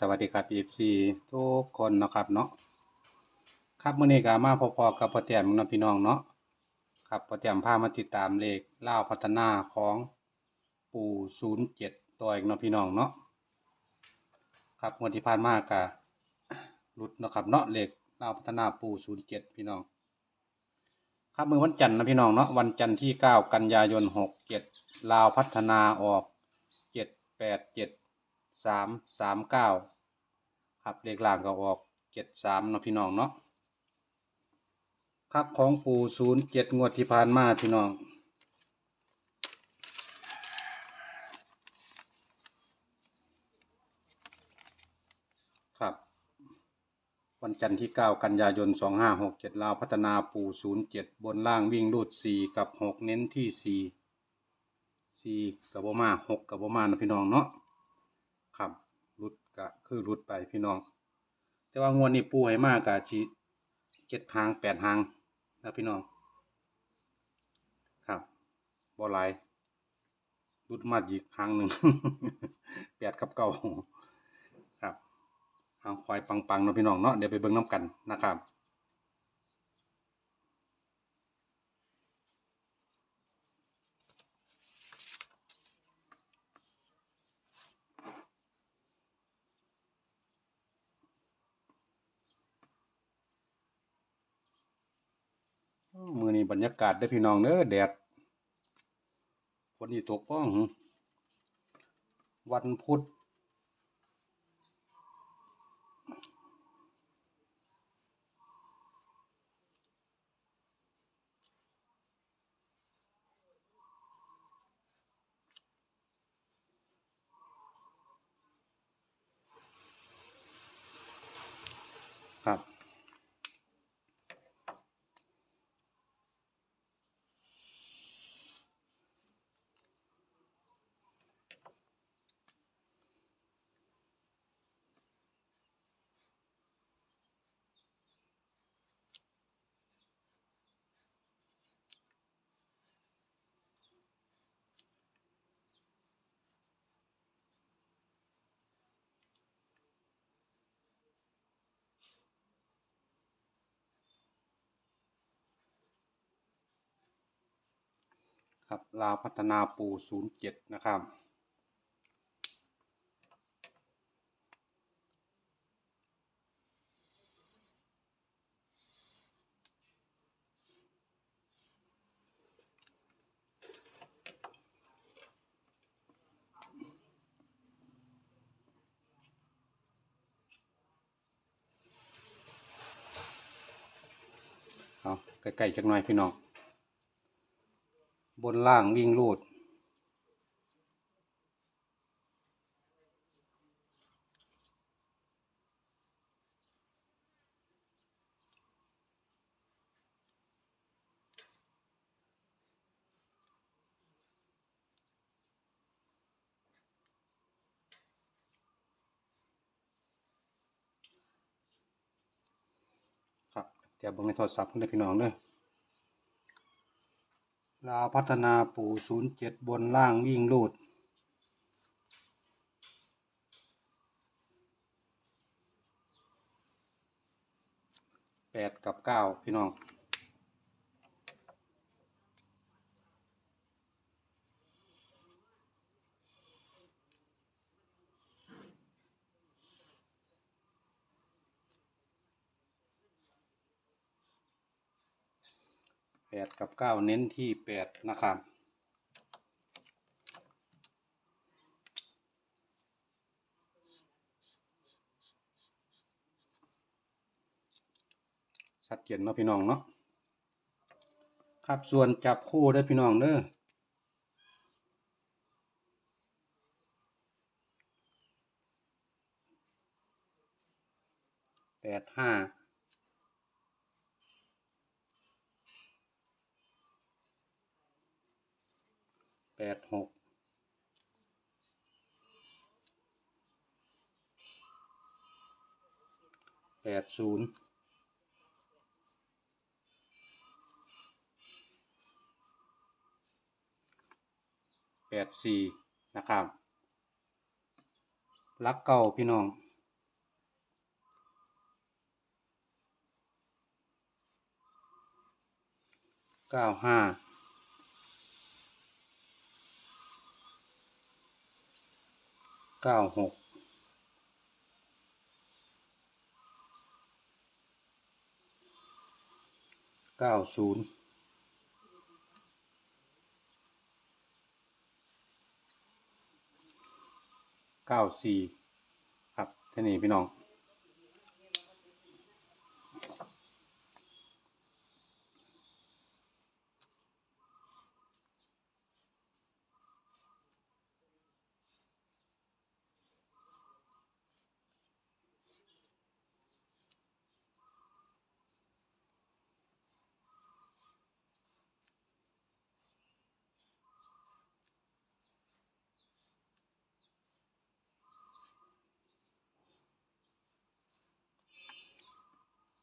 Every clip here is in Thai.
สวัสดีครับ FC ทุกคนนะครับเนาะครับมื้อนี้ก็มาพอๆกับพ่อแต้มนะพี่น้องเนาะครับพ่อแต้มพามาติดตามเลขลาวพัฒนาของปู่07ตัวเองนะพี่น้องเนาะครับงวดที่ผ่านมาก็หลุดนะครับเนาะเลขลาวพัฒนาปู่07พี่น้อง ครับมือวันจันทร์นะพี่น้องเนาะวันจันทร์ที่9กันยายน67ลาวพัฒนาออก787 สามสามเก้าครับเลขล่างก็ออกเจ็ดสามเนาะพี่น้องเนาะครับของปู่ศูนย์เจ็ดงวดที่ผ่านมาพี่น้องครับวันจันทร์ที่เก้ากันยายนสองห้าหกเจ็ดลาวพัฒนาปู่ศูนย์เจ็ดบนล่างวิ่งรูดสี่กับหกเน้นที่สี่สี่กับบ่มาหกกับบ่มานะพี่น้องเนาะ ก็คือรุดไปพี่น้อง แต่ว่างวดนี้ปูให้มากกะชีเจ็ดหางแปดหางนะพี่น้อง ครับบอไลายรุดมาอีกหางหนึ่งแปดกับเก้าครับเอาควายปังๆเนาะพี่น้องเนาะเดี๋ยวไปเบิ่งน้ำกันนะครับ มือนี้บรรยากาศได้พี่น้องเด้อแดดฝนนี่ตกป้องวันพุธครับ ครับลาวพัฒนาปูศูนย์เจ็ดนะครับเอาใกล้ๆจักหน่อยพี่น้อง บนล่างวิ่งรูด ครับเดี๋ยวเบิ่งในโทรศัพท์เลยพี่น้องเด้อ ลาวพัฒนาปู่ศูนย์เจ็ดบนล่างวิ่งรูด แปดกับเก้าพี่น้อง แปดกับเก้าเน้นที่แปดนะครับ สัดเจนเนาะพี่น้องเนาะครับส่วนจับคู่เด้พี่น้องเด้อแปดห้า แปดหกแปดศูนย์แปดสี่นะครับรักเก่าพี่น้องเก้าห้า เก้าหกเก้าศูนย์เก้าสี่ครับท่านี้พี่น้อง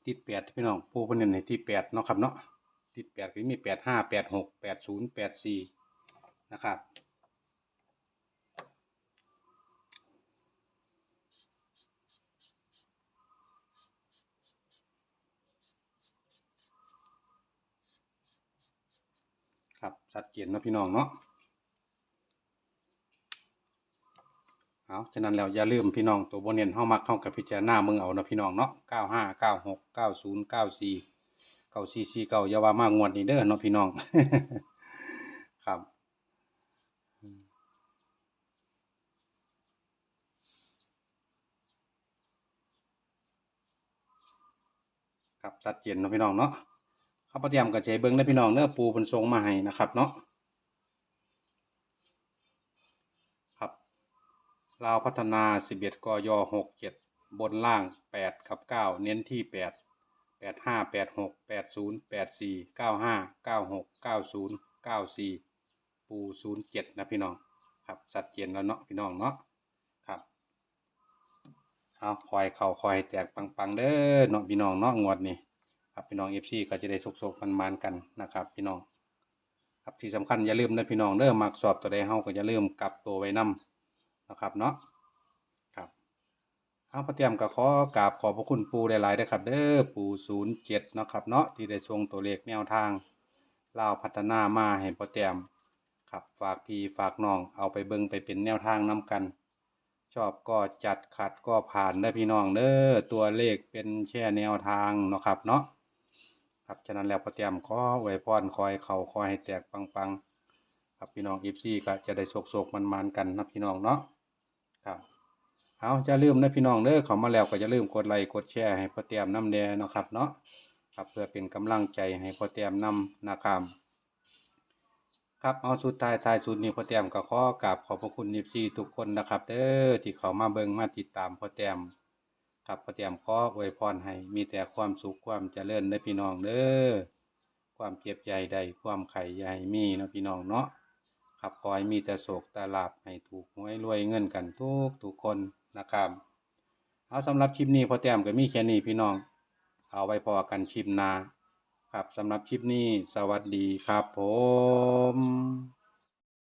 ติดแปดพี่น้องปูเพิ่นเน้นให้ที่แปดเนาะครับเนาะติดแปดก็มีแปดห้าแปดหกแปดศูนย์แปดสี่นะครับครับชัดเจนเนะพี่น้องเนาะ เอาฉะนั้นแล้วอย่าลืมพี่น้องตัวบนเน้นเฮามักเข้ากับพิจารณามึงเอาเนาะพี่น้องเนาะเก้าห้าเก้าหกเก้าศูนย์เก้าสี่เก้าสี่สี่เก้าอย่าว่ามากงวดนี้เด้อเนาะพี่น้อง ครับครับชัดเจนเนาะพี่น้องเนาะข้าพเจ้าก็ใช้เบิ่งได้พี่น้องเด้อปูเพิ่นส่งมาให้นะครับเนาะครับ ลาวพัฒนา 11 กย 67 บนล่าง 8 กับ 9 เน้นที่ 8 85 86 80 84 95 96 90 94 ปู 07 นะพี่น้อง ครับชัดเจนแล้วเนาะพี่น้องเนาะครับเอาคอยเข่าคอยแตกปังๆเด้อเนาะพี่น้องเนาะงวดนี้ครับพี่น้องเอฟซีก็จะได้สุกๆมันๆกันนะครับ พี่น้องครับที่สำคัญอย่าลืมนะพี่น้องเด้อมักสอบตัวใดเฮาก็อย่าลืมกลับตัวไว้นํ นะครับเนาะครับเอาพระเตรียมก็ขอกราบขอบพระคุณปูหลายๆเด้อครับ เด้อปู07เจ็ดนะครับเนาะที่ได้ส่งตัวเลขแนวทางเล่าพัฒนามาให้พระเตรียมครับฝากพี่ฝากน้องเอาไปเบิ่งไปเป็นแนวทางนํกัน ชอบก็จัดขัดก็ผ่านเด้พี่น้องเด้อตัวเลขเป็นแค่แนวทางเนาะครับเนาะครับฉะนั้นแล้วพอเตรียมขอไว้พรคอยเขาคอยให้แตกปังๆครับพี่น้องอีฟซี่ก็จะได้โศกๆมันๆกันนะพี่น้องเนาะ ครับ เอาจะลืมนะพี่น้องเด้อเขามาแล้วก็จะลืมกดไลค์กดแชร์ให้พอเตรียมน้ำแดงนาะครับเนาะครับเพื่อเป็นกำลังใจให้พอเตรียมนำนะครับครับเอาสุดท้ายท้ายสุดนี้พอเตรียมก็ขอกราบขอบพระคุณอีฟซี่ทุกคนนะครับเด้อที่เขามาเบิ่งมาติดตามพอเตรียมครับพอเตรียมขออวยพรให้มีแต่ความสุขความเจริญในพี่น้องเด้อความเจ็บใหญ่ใดความไข่ใหญ่มีนะพี่น้องเนาะ ครับขอให้มีแต่โศกแต่ลาบให้ถูกหวยรวยเงินกันทุกทุกคนนะครับเอาสำหรับคลิปนี้พอเตรียมก็มีแค่นี้พี่น้อง เอาไว้พอกันคลิปหน้าครับสำหรับคลิปนี้สวัสดีครับผม